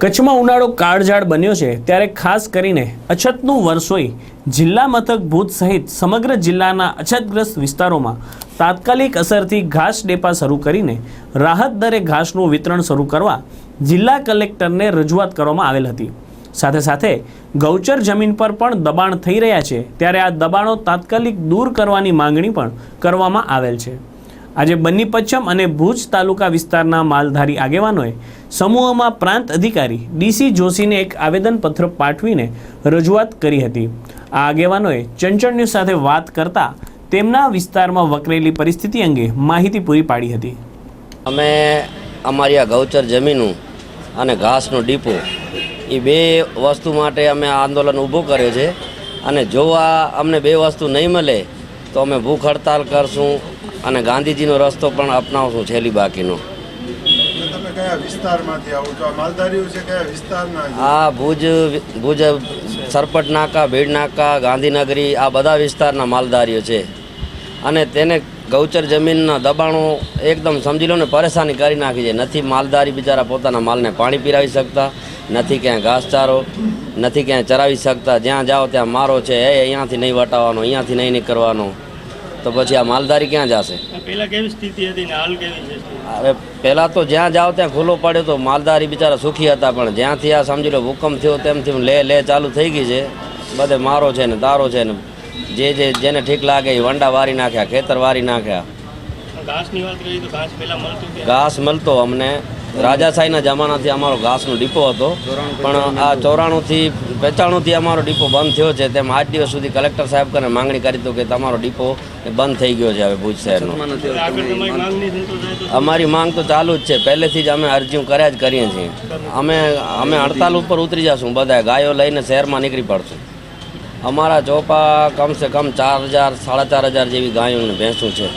કચ્છમાં ઉનાળો કાળઝાળ બન્યો છે, ત્યારે ખાસ કરીને અછતનું વર્ષ જિલ્લા મથક ભૂજ સહિત સમગ્ર જિલ્લાના અછતગ્રસ્ત વિસ્તારોમાં તાત્કાલિક અસરથી ઘાસ ડેપા શરૂ કરીને રાહત દરે ઘાસનું વિતરણ શરૂ કરવા જિલ્લા કલેક્ટરને રજૂઆત કરવામાં આવેલ હતી. સાથે સાથે ગૌચર જમીન પર પણ દબાણ થઈ રહ્યા છે, ત્યારે આ દબાણો તાત્કાલિક દૂર કરવાની માંગણી પણ કરવામાં આવેલ છે. આજે બન્ની પચ્છમ અને ભુજ તાલુકા વિસ્તારના માલધારી આગેવાનોએ સમૂહમાં પ્રાંત અધિકારી ડીસી જોશીને એક આવેદનપત્ર પાઠવીને રજૂઆત કરી હતી. આ આગેવાનોએ ચંચળ ન્યૂઝ સાથે વાત કરતા તેમના વિસ્તારમાં વકરેલી પરિસ્થિતિ અંગે માહિતી પૂરી પાડી હતી. અમે અમારી આ ગૌચર જમીનું અને ઘાસનું ડીપો એ બે વસ્તુ માટે અમે આંદોલન ઊભું કર્યો છે અને જો આ અમને બે વસ્તુ નહીં મળે તો અમે ભૂખ હડતાલ કરશું અને ગાંધીજીનો રસ્તો પણ અપનાવશું છેલ્લી બાકીનો? આ ભુજ ભુજ સરપટ નાકા ભીડ નાકા ગાંધીનગરી આ બધા વિસ્તારના માલધારીઓ છે. અને તેને ગૌચર જમીનના દબાણો એકદમ સમજી લો ને પરેશાની કરી નાખી છે. નથી માલધારી બિચારા પોતાના માલને પાણી પીરાવી શકતા નથી ક્યાંય ઘાસચારો નથી ક્યાંય ચરાવી શકતા. જ્યાં જાઓ ત્યાં મારો છે. એ અહીંયાથી નહીં વટાવવાનો અહીંયાથી નહીં નીકળવાનો. તો પછી આ માલધારી ક્યાં જશે? પહેલા કેવી સ્થિતિ હતી હાલ કેવી છે હવે પહેલાં તો જ્યાં જાઓ ત્યાં ખુલ્લો પડ્યો તો માલધારી બિચારા સુખી હતા પણ જ્યાંથી આ સમજી લો ભૂકંપ થયો તેમથી લે લે ચાલુ થઈ ગઈ છે. બધે મારો છે ને તારો છે ને જે જે જેને ઠીક લાગે એ વંડા વારી નાખ્યા ખેતર વારી નાખ્યા. ઘાસ મળતો અમને. રાજાશાહીના જમાનાથી અમારો ઘાસનો ડીપો હતો. પણ આ ચોરાણુંથી પંચાણુંથી અમારો ડીપો બંધ થયો છે. તેમ આઠ દિવસ સુધી કલેક્ટર સાહેબ કરીને માંગણી કરી તો કે તમારો ડીપો એ બંધ થઈ ગયો છે હવે ભુજ શહેરનો. અમારી માંગ તો ચાલુ જ છે. પહેલેથી જ અમે અરજીઓ કર્યા જ કરીએ છીએ. અમે અમે હડતાલ ઉપર ઉતરી જશું બધા ગાયો લઈને શહેરમાં નીકળી પડશું. અમારા ચોપા કમસે કમ ચાર હજાર સાડા ચાર હજાર જેવી ગાયો અને ભેંસું છે.